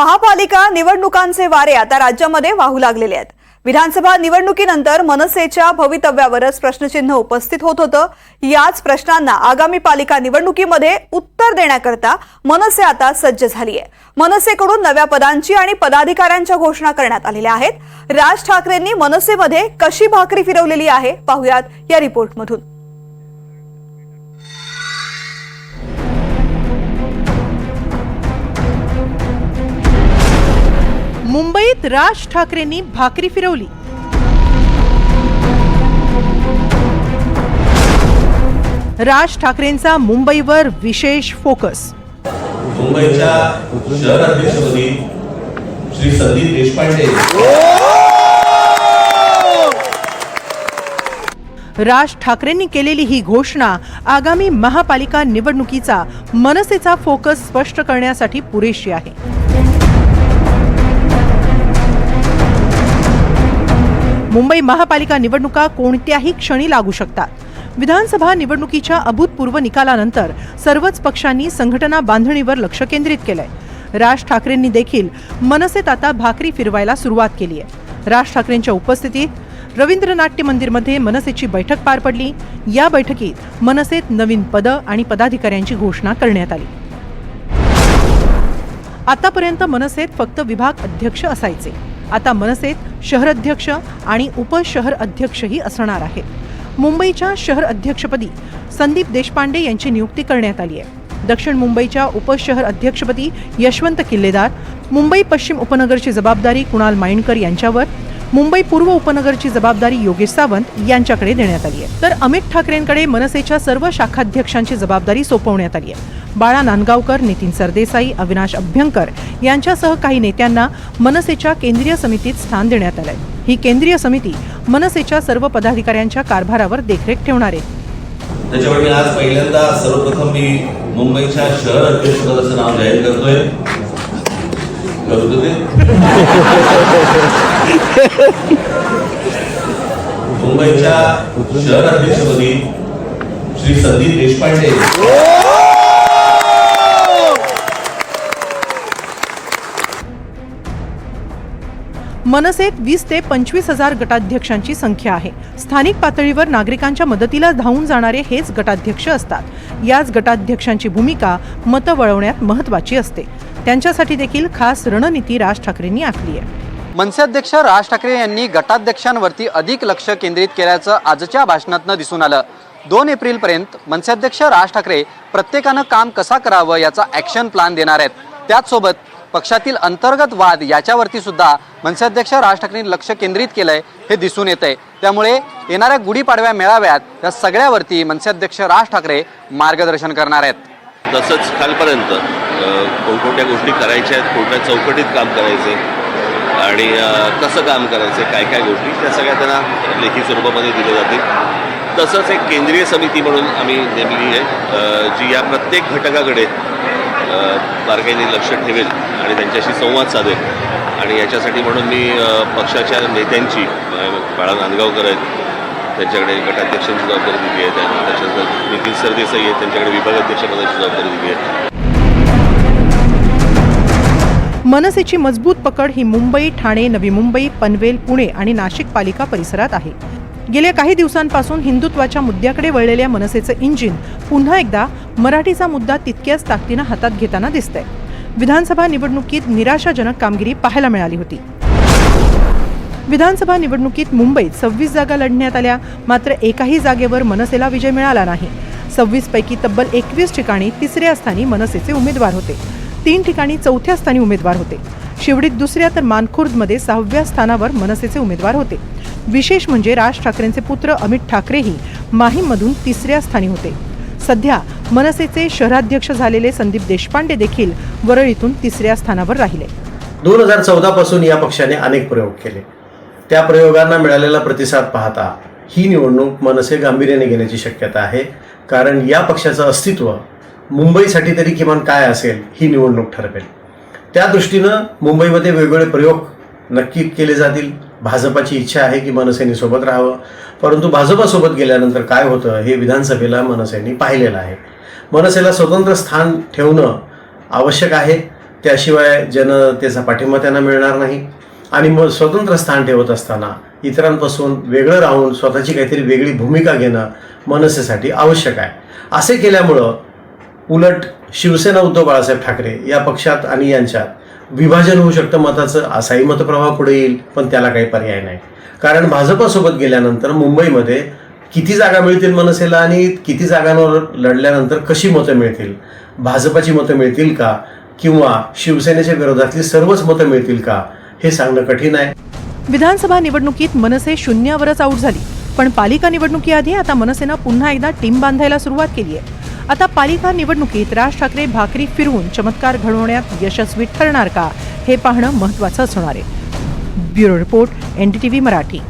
महापालिका निवडणुकांचे वारे आता राज्यामध्ये वाहू लागलेले आहेत. विधानसभा निवडणुकीनंतर मनसेच्या भवितव्यावरच प्रश्नचिन्ह उपस्थित होत होतं. याच प्रश्नांना आगामी पालिका निवडणुकीमध्ये उत्तर देण्याकरता मनसे आता सज्ज झाली आहे मनसेकडून नव्या पदांची आणि पदाधिकाऱ्यांच्या घोषणा करण्यात आलेल्या आहेत. राज ठाकरेंनी मनसेमध्ये कशी भाकरी फिरवलेली आहे पाहुयात या रिपोर्टमधून. मुंबईत राज ठाकरेंनी भाकरी फिरवली. राज ठाकरेंचा मुंबईवर विशेष फोकस. मुंबईच्या शहर अध्यक्षपदी श्री संदीप देशपांडे. राज ठाकरेंनी केलेली ही घोषणा आगामी महापालिका निवडणुकीचा मनसेचा फोकस स्पष्ट करण्यासाठी पुरेशी आहे. मुंबई महापालिका निवडणुका कोणत्याही क्षणी लागू शकतात. विधानसभा निवडणुकीच्या अभूतपूर्व निकालानंतर सर्वच पक्षांनी संघटना बांधणीवर लक्ष केंद्रित केलंय. राज ठाकरेंनी देखील मनसेत आता भाकरी फिरवायला सुरुवात केली आहे. राज ठाकरेंच्या उपस्थितीत रवींद्र नाट्य मंदिरमध्ये मनसेची बैठक पार पडली. या बैठकीत मनसेत नवीन पदं आणि पदाधिकाऱ्यांची घोषणा करण्यात आली. आतापर्यंत मनसेत फक्त विभाग अध्यक्ष असायचे. आता मनसेत शहराध्यक्ष आणि उपशहर अध्यक्षही असणार आहेत. मुंबईच्या शहर अध्यक्षपदी संदीप देशपांडे यांची नियुक्ती करण्यात आली आहे. दक्षिण मुंबईच्या उपशहर अध्यक्षपदी यशवंत किल्लेदार मुंबई पश्चिम उपनगरची जबाबदारी कुणाल माइंडकर यांच्यावर मुंबई पूर्व उपनगरची जबाबदारी योगेश सावंत यांच्याकडे देण्यात आली आहे. तर अमित ठाकरेंकडे मनसेच्या सर्व शाखाध्यक्षांची जबाबदारी सोपवण्यात आली आहे. बाळा नांदगावकर नितीन सरदेसाई अविनाश अभ्यंकर यांच्यासह काही नेत्यांना मनसेच्या केंद्रीय समितीत स्थान देण्यात आलंय. ही केंद्रीय समिती मनसेच्या सर्व पदाधिकाऱ्यांच्या कारभारावर देखरेख ठेवणार आहे. त्याच्यामुळे मी आज पहिल्यांदा सर्वप्रथम मी मुंबईच्या शहर अध्यक्षपदाचं नाव जाहीर करतोय. मुंबईच्या शहर अध्यक्षपदी श्री संदीप देशपांडे. मनसेत वीस ते पंचवीस हजार गटाध्यक्षांची संख्या आहे. स्थानिक पातळीवर नागरिकांच्या मदतीला धावून जाणारे हेच गटाध्यक्ष असतात. याच गटाध्यक्षांची भूमिका मतं वळवण्यात महत्वाची असते. त्यांच्यासाठी देखील खास रणनीती राज ठाकरेंनी आखली आहे. मनसे अध्यक्ष राज ठाकरे यांनी गटाध्यक्षांवरती अधिक लक्ष केंद्रित केल्याचं आजच्या भाषणातनं दिसून आलं. दोन एप्रिलपर्यंत मनसे अध्यक्ष राज ठाकरे प्रत्येकानं काम कसा करावं याचा ॲक्शन प्लॅन देणार आहेत. त्याचसोबत पक्षातील अंतर्गत वाद याच्यावरती सुद्धा मनसे अध्यक्ष राज ठाकरेंनी लक्ष केंद्रित केलंय हे दिसून येत आहे त्यामुळे येणाऱ्या गुढीपाडव्या मेळाव्यात या सगळ्यावरती मनसे अध्यक्ष राज ठाकरे मार्गदर्शन करणार आहेत. तसंच कालपर्यंत कोणकोणत्या गोष्टी करायच्या आहेत कोणत्या चौकटीत काम करायचे आणि कसं काम करायचं काय काय गोष्टी त्या सगळ्या त्यांना लेखी स्वरूपामध्ये दिल्या जातील. तसंच एक केंद्रीय समिती म्हणून आम्ही नेमली आहे. जी या प्रत्येक घटकाकडे बारकाईने लक्ष ठेवेल आणि त्यांच्याशी संवाद साधेल. आणि याच्यासाठी म्हणून मी पक्षाच्या नेत्यांची बाळा नांदगावकर आहेत त्यांच्याकडे गटाध्यक्षांची जबाबदारी दिली आहे त्यांना त्याच्यानंतर नितीन सरदेसाई आहेत त्यांच्याकडे विभागाध्यक्षपदाची जबाबदारी दिली आहे. मनसेची मजबूत पकड ही मुंबई ठाणे नवी मुंबई पनवेल पुणे आणि नाशिक पालिका परिसरात आहे. गेल्या काही दिवसांपासून हिंदुत्वाच्या मुद्द्याकडे वळलेल्या मनसेचं इंजिन पुन्हा एकदा मराठीचा मुद्दा तितक्याच ताकदीनं हातात घेताना दिसतंय. विधानसभा निवडणुकीत निराशाजनक कामगिरी पाहायला मिळाली होती. विधानसभा निवडणुकीत मुंबईत सव्वीस जागा लढण्यात आल्या मात्र एकाही जागेवर मनसेला विजय मिळाला नाही. सव्वीस पैकी तब्बल एकवीस ठिकाणी तिसऱ्या स्थानी मनसेचे उमेदवार होते. तीन ठिकाणी चौथ्या स्थानी उमेदवार होते. शिवडीत दुसऱ्या तर मानखुर्दमध्ये सहाव्या स्थानावर मनसेचे उमेदवार होते. विशेष म्हणजे राज ठाकरेंचे पुत्र अमित ठाकरेही माहीममधून तिसऱ्या स्थानी होते. सध्या मनसेचे शहराध्यक्ष झालेले संदीप देशपांडे देखील वरळीतून तिसऱ्या स्थानावर राहिले. दोन हजार चौदा पासून या पक्षाने अनेक प्रयोग केले. त्या प्रयोगांना मिळालेला प्रतिसाद पाहता ही निवडणूक मनसे गांभीर्याने घेण्याची शक्यता आहे. कारण या पक्षाचं अस्तित्व मुंबईसाठी तरी किमान काय असेल ही निवडणूक ठरवेल. त्या दृष्टीनं मुंबईमध्ये वेगवेगळे प्रयोग नक्की केले जातील. भाजपाची इच्छा आहे की मनसेने सोबत राहावं. परंतु भाजपासोबत गेल्यानंतर काय होतं हे विधानसभेला मनसेने पाहिलेलं आहे. मनसेला स्वतंत्र स्थान ठेवणं आवश्यक आहे. त्याशिवाय जनतेचा पाठिंबा त्यांना मिळणार नाही. आणि मग स्वतंत्र स्थान ठेवत असताना इतरांपासून वेगळं राहून स्वतःची काहीतरी वेगळी भूमिका घेणं मनसेसाठी आवश्यक आहे. असे केल्यामुळं उलट शिवसेना उद्धव बाळासाहेब ठाकरे या पक्षात आणि यांच्यात विभाजन होऊ शकतं मताचं असाही मतप्रवाह पुढे येईल पण त्याला काही पर्याय नाही. कारण भाजपासोबत गेल्यानंतर मुंबईमध्ये किती जागा मिळतील मनसेला आणि किती जागांवर लढल्यानंतर कशी मतं मिळतील? भाजपाची मतं मिळतील का? किंवा शिवसेनेच्या विरोधातली सर्वच मतं मिळतील का? हे सांगणं कठीण आहे. विधानसभा निवडणुकीत मनसे शून्यावरच आऊट झाली. पण पालिका निवडणुकीआधी आता मनसेनं पुन्हा एकदा टीम बांधायला सुरुवात केली आहे आता पालिका निवडणुकीत राज ठाकरे भाकरी फिरवून चमत्कार घडवण्यात यशस्वी ठरणार का हे पाहणं महत्त्वाचं असणार आहे. Bureau report NDTV Marathi.